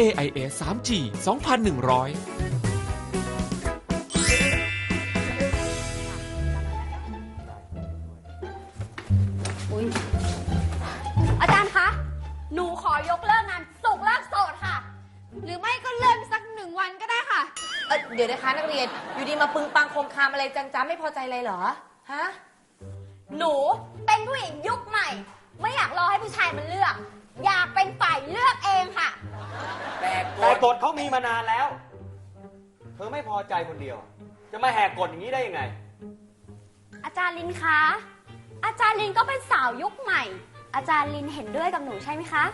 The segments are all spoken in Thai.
AIS 3G 2100อุ๊ยอาจารย์คะ หนูขอยกเลิกงานสุกร์เลิกโสดค่ะ หรือไม่ก็เลื่อนสักหนึ่งวันก็ได้ค่ะ เอ่อเดี๋ยวนะคะนักเรียน อยู่ดีมาปึงปังคมคามอะไรจังจ้าไม่พอใจอะไรเหรอ ฮะ หนูเป็นผู้หญิงยุคใหม่ ไม่อยากรอให้ผู้ชายมันเลือก อยากเป็นฝ่ายเลือกเองค่ะ แต่กฎเขามีมานานแล้ว เธอไม่พอใจคนเดียว จะมาแหกกฎอย่างนี้ได้ยังไง อาจารย์ลินคะ อาจารย์ลินก็เป็นสาวยุคใหม่ อาจารย์ลินเห็นด้วยกับหนูใช่ไหมคะ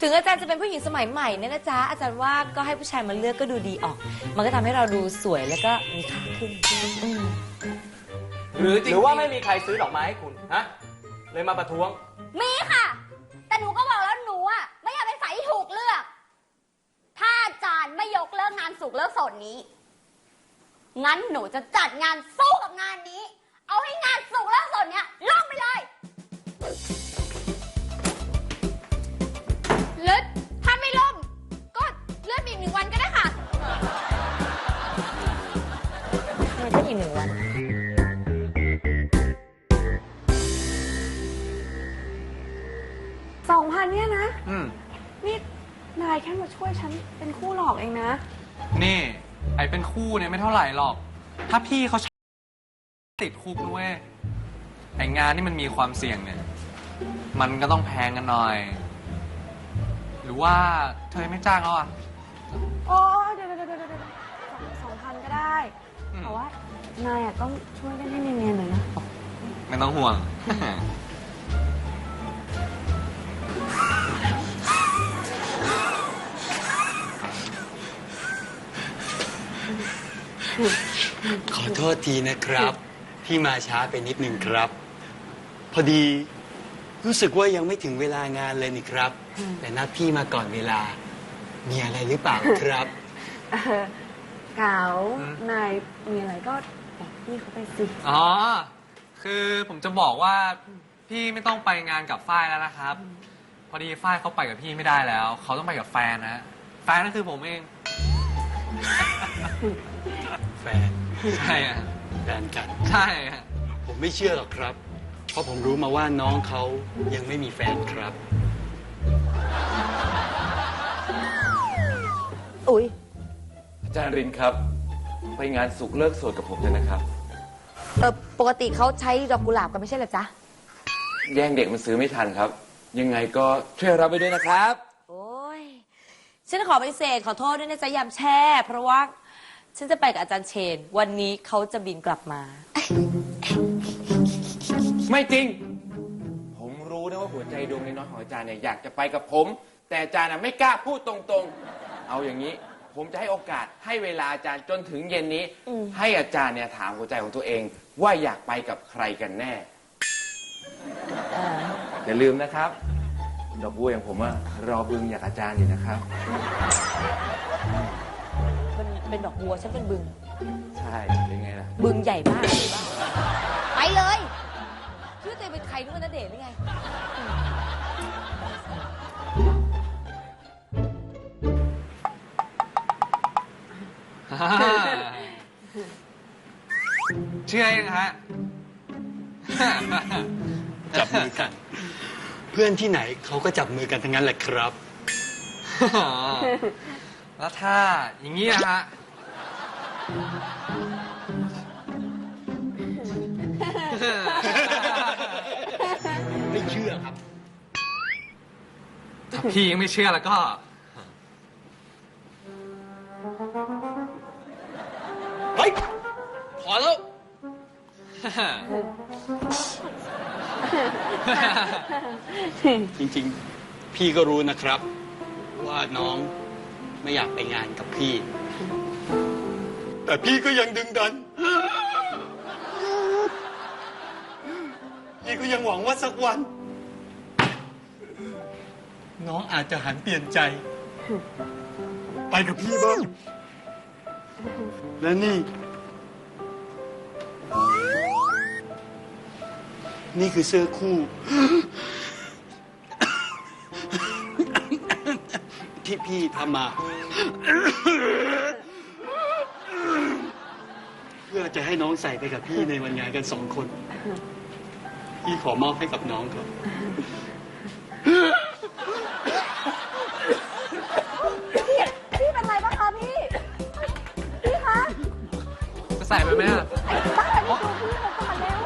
ถึงอาจารย์จะเป็นผู้หญิงสมัยใหม่เนี่ยนะจ๊ะ อาจารย์ว่าก็ให้ผู้ชายมาเลือกก็ดูดีออก มันก็ทำให้เราดูสวยแล้วก็มีค่าขึ้นอืมหรือหรือว่าไม่มีใครซื้อดอกไม้ให้คุณ ฮะ เลยมาประท้วง มีค่ะ แต่หนูก็บอกแล้วหนูอะไม่อยากเป็นฝ่ายที่ถูกเลือก ถ้าอาจารย์ไม่ยกเลิกงานสุกเลิกสดนี้ งั้นหนูจะจัดงานสู้กับงานนี้ เอาให้งานสุกเลิกสดเนี้ยล่องไปเลย เลื่อนถ้าไม่ล่ม ก็เลื่อนไปอีกหนึ่งวันก็ได้ค่ะ มันก็อีกหนึ่งวัน อืมนี่นายแค่มาช่วยฉันเป็นคู่หลอกเองนะ นี่ ไอเป็นคู่เนี่ยไม่เท่าไหร่หรอก ถ้าพี่เขาติดคุกด้วย ไองานที่มันมีความเสี่ยงเนี่ย มันก็ต้องแพงกันหน่อย หรือว่าเธอไม่จ้างแล้วอะ โอ้เดี๋ยวเดี๋ยวเดี๋ยวเดี๋ยวสองพันก็ได้ อืม แต่ว่านายอะต้องช่วยเล่นให้เนียนๆหน่อยนะ ไม่ต้องห่วง ขอโทษทีนะครับ ที่มาช้าไปนิดนึงครับ พอดีรู้สึกว่ายังไม่ถึงเวลางานเลยนี่ครับ แต่นัดพี่มาก่อนเวลา มีอะไรหรือเปล่าครับเออเก๋าอืมนายมีอะไรก็บอกพี่เขาไปสิ อ๋อ คือผมจะบอกว่าพี่ไม่ต้องไปงานกับฝ้ายแล้วนะครับ พอดีฝ้ายเขาไปกับพี่ไม่ได้แล้ว เขาต้องไปกับแฟนนะ แฟนนั่นคือผมเอง แฟน ใช่อะแฟนกัน ใช่อะผมไม่เชื่อหรอกครับ เพราะผมรู้มาว่าน้องเขายังไม่มีแฟนครับ อุ้ยอาจารย์รินครับ ไปงานสุขเลิกโสดกับผมเลยนะครับ เออปกติเขาใช้ดอกกุหลาบกันไม่ใช่เหรอจ๊ะ แย่งเด็กมันซื้อไม่ทันครับ ยังไงก็ช่วยรับไปด้วยนะครับโอ้ย ฉันขอปฏิเสธขอโทษด้วยนะจ๊ะยามแช่ เพราะว่าฉันจะไปกับอาจารย์เชน วันนี้เขาจะบินกลับมา ไม่จริง ผมรู้นะว่าหัวใจดวงน้อยๆของอาจารย์เนี่ยอยากจะไปกับผม แต่อาจารย์น่ะไม่กล้าพูดตรงๆ เอาอย่างนี้ ผมจะให้โอกาสให้เวลาอาจารย์จนถึงเย็นนี้อืมให้อาจารย์เนี่ยถามหัวใจของตัวเอง ว่าอยากไปกับใครกันแน่เอออย่าลืมนะครับ ดอกบัวอย่างผมอะรอบึงอยากอาจารย์อยู่นะครับ มันเป็นดอกบัวฉันเป็นบึง ใช่เป็นไงล่ะ บึงใหญ่มาก ไปเลย ชื่อตัวเองเป็นใครนึกว่าณเดชน์หรือไง เชื่อยังฮะ จับมือกันเพื่อนที่ไหนเขาก็จับมือกันทั้งนั้นแหละครับ แล้วถ้าอย่างนี้นะฮะ ไม่เชื่อครับ ถ้าพี่ยังไม่เชื่อแล้วก็ เฮ้ยพอแล้ว จริงๆ พี่ก็รู้นะครับ ว่าน้องไม่อยากไปงานกับพี่ แต่พี่ก็ยังดึงดัน พี่ก็ยังหวังว่าสักวัน น้องอาจจะหันเปลี่ยนใจ ไปกับพี่บ้างและนี่ นี่คือเสื้อคู่ ที่พี่ทำมา เพื่อจะให้น้องใส่ไปกับพี่ในวันงานกันสองคน พี่ขอมอบให้กับน้องครับพี่พี่เป็นไรบ้างคะพี่ พี่คะ จะใส่ไปไหมอะ บ้านนี้ดูพี่มาเร็ว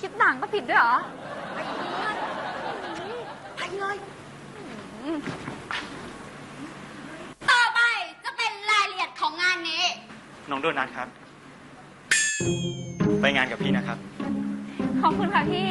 คิดหนังก็ผิดด้วยเหรอไปเลยไปเลยต่อไปจะเป็นรายละเอียดของงานนี้ น้องโดนัทครับ ไปงานกับพี่นะครับ ขอบคุณค่ะพี่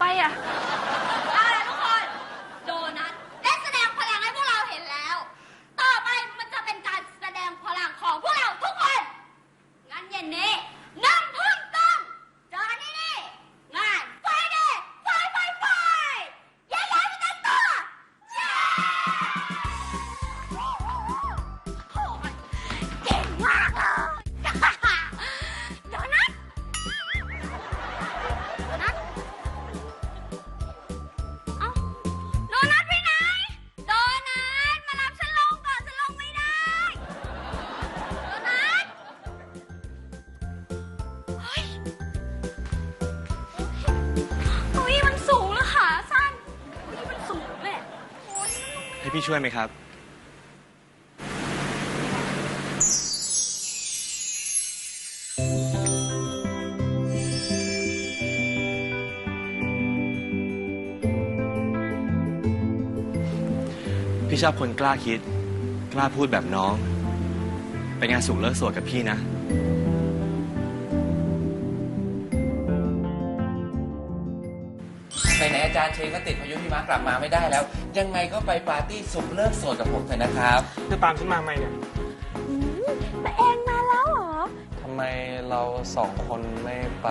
八叶 ให้พี่ช่วยไหมครับ พี่ชอบคนกล้าคิด กล้าพูดแบบน้อง ไปงานสุขเลิกสวดกับพี่นะ เอก็ติดพายุหิมะกลับมาไม่ได้แล้ว ยังไงก็ไปปาร์ตี้สุขเลิกโสดกับผมเถอะนะครับคือตามฉันมาไหมเนี่ยมาเองมาแล้วเหรอ ทำไมเราสองคนไม่ไป